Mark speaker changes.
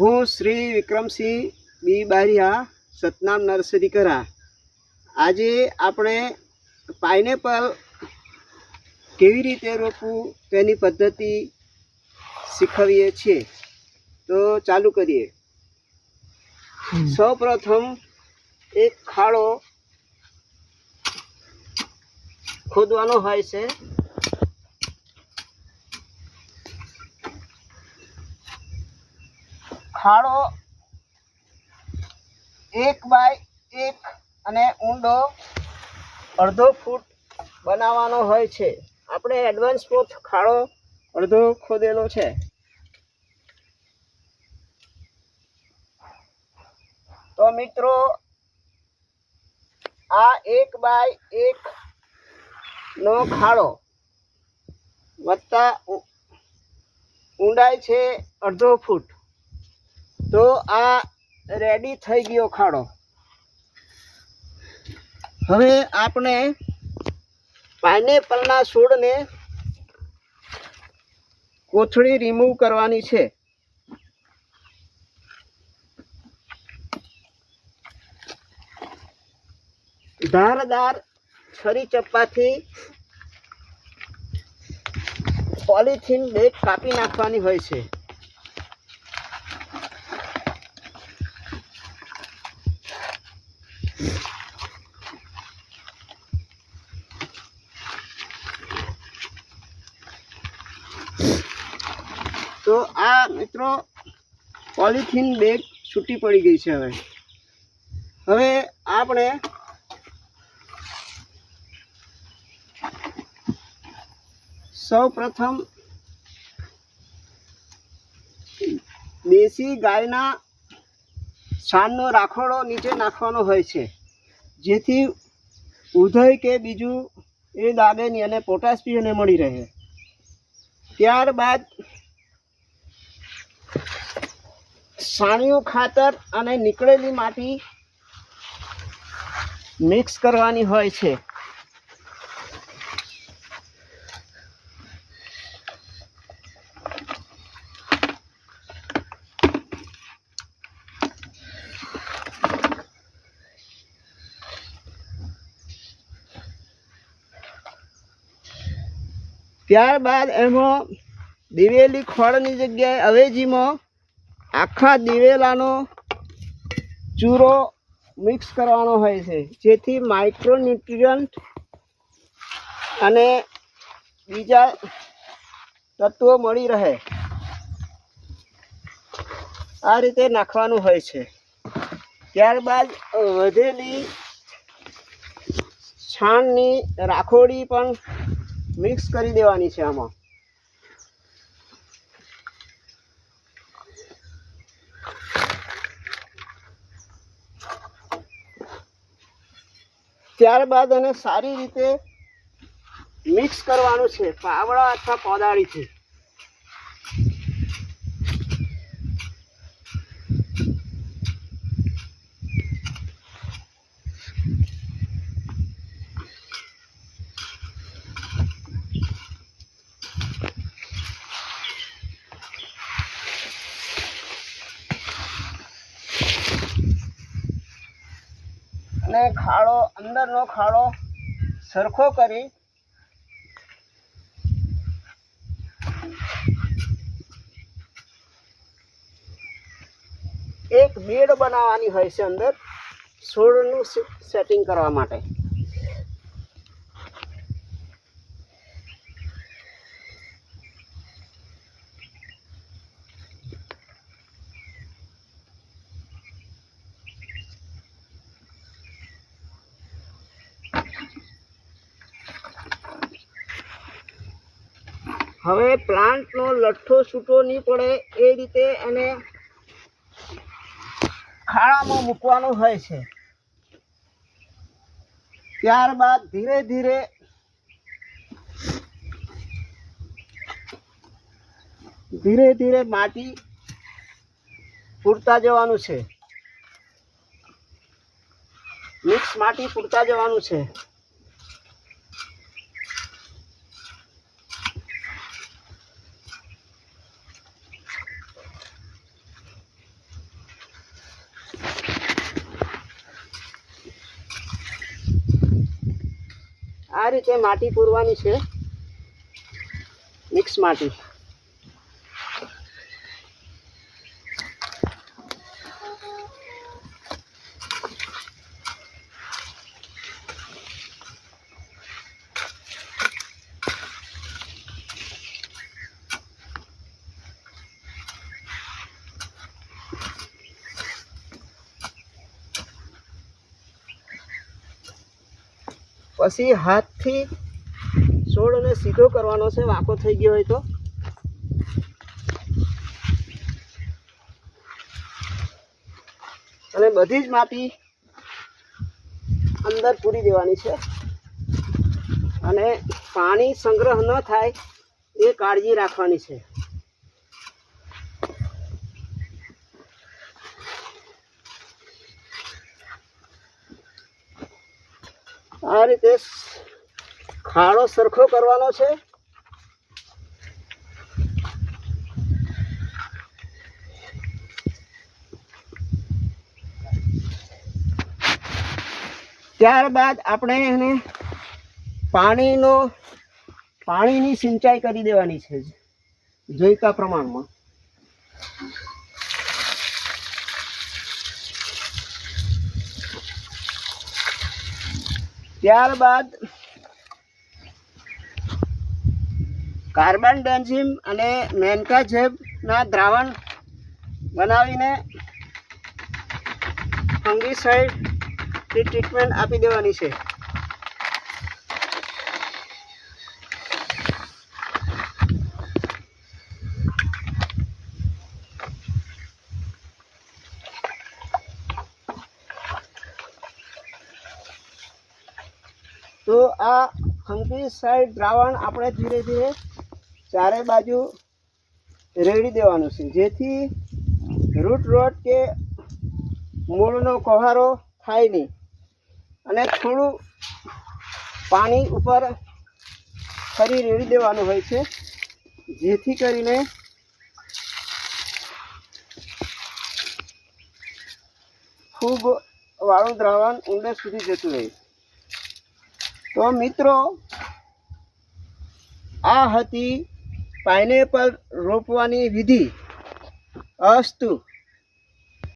Speaker 1: હું Shri Vikramsinh B Baria Satnam nursery કરા આજે આપણે પાઇનેપલ કેવી રીતે રોપવું તેની પદ્ધતિ શીખવીએ છીએ. તો ચાલુ કરીએ. સૌ પ્રથમ એક ખાડો ખોદવાનો હોય છે. ખાડો એક બાય એક અને ઊંડો અડધો ફૂટ બનાવવાનો હોય છે. આપણે એડવાન્સ પોથ ખાડો અડધો ખોદેલો છે. તો મિત્રો, આ એક બાય એક નો ખાડો વત્તા ઊંડાઈ છે અડધો ફૂટ. તો આ રેડી થઈ ગયો ખાડો. હવે આપણે પાઇનેપલના છોડને કોથળી રિમૂવ કરવાની છે. ધારદાર છરી ચપ્પાથી પોલિથીન બેગ કાપી નાખવાની હોય છે. તો આ મિત્રો પોલિથીન બેગ છૂટી પડી ગઈ છે હવે. હવે આપણે સૌ પ્રથમ દેશી ગાયના છાણનો રાખોડો નીચે નાખવાનો હોય છે. જેથી ઉધય કે બીજું એ દાબે નહીં અને પોટાશ એને મળી રહે. ત્યારબાદ સાણિયું ખાતર અને નીકળેલી માટી મિક્સ કરવાની હોય છે. ત્યારબાદ એમાં દિવેલી ખોળની જગ્યાએ અવેજીમાં આખા દિવેલાનો ચૂરો મિક્સ કરવાનો હોય છે. જેથી માઇક્રોન્યુટ્રિયન્ટ અને બીજા તત્વો મળી રહે. આ રીતે નાખવાનું હોય છે. ત્યારબાદ વધેલી છાણની રાખોડી પણ મિક્સ કરી દેવાની છે આમાં. ત્યારબાદ એને સારી રીતે મિક્સ કરવાનું છે પાવડા અથવા કોદાળીથી અને ખાડો, અંદરનો ખાડો સરખો કરી એક બેડ બનાવવાની હોય છે અંદર છોડનું સેટિંગ કરવા માટે. હવે પ્લાન્ટનો લઠ્ઠો છૂટો નહીં પડે એ રીતે એને ખાડામાં મૂકવાનો હોય છે. ત્યારબાદ ધીરે ધીરે ધીરે ધીરે માટી પૂરતા જવાનું છે. મિક્સ માટી પૂરતા જવાનું છે. આ રીતે માટી પૂરવાની છે. મિક્સ માટી. પછી હાથથી છોડને સીધો કરવાનો છે, વાંકો થઈ ગયો હોય તો. અને બધી જ માટી અંદર પૂરી દેવાની છે. અને પાણી સંગ્રહ ન થાય એ કાળજી રાખવાની છે. આ રીતે ખાડો સરખો કરવાનો છે. ત્યારબાદ આપણે એને પાણીનો, પાણીની સિંચાઈ કરી દેવાની છે જોઈતા પ્રમાણમાં. ત્યારબાદ કાર્બન ડેન્ઝિમ અને મેન્કા જેબના દ્રાવણ બનાવીને ફંગીસાઇડની ટ્રીટમેન્ટ આપી દેવાની છે. તો આ ફંગીસાઇડ દ્રાવણ આપણે ધીરે ધીરે ચારે બાજુ રેડી દેવાનું છે. જેથી રૂટ રોટ કે મૂળનો કોહારો થાય નહીં. અને થોડું પાણી ઉપર ફરી રેડી દેવાનું હોય છે. જેથી કરીને ખૂબ વાળું દ્રાવણ ઊંડે સુધી જતું રહે. તો મિત્રો આ હતી પાઇનેપલ રોપવાની વિધિ. અસ્તુ.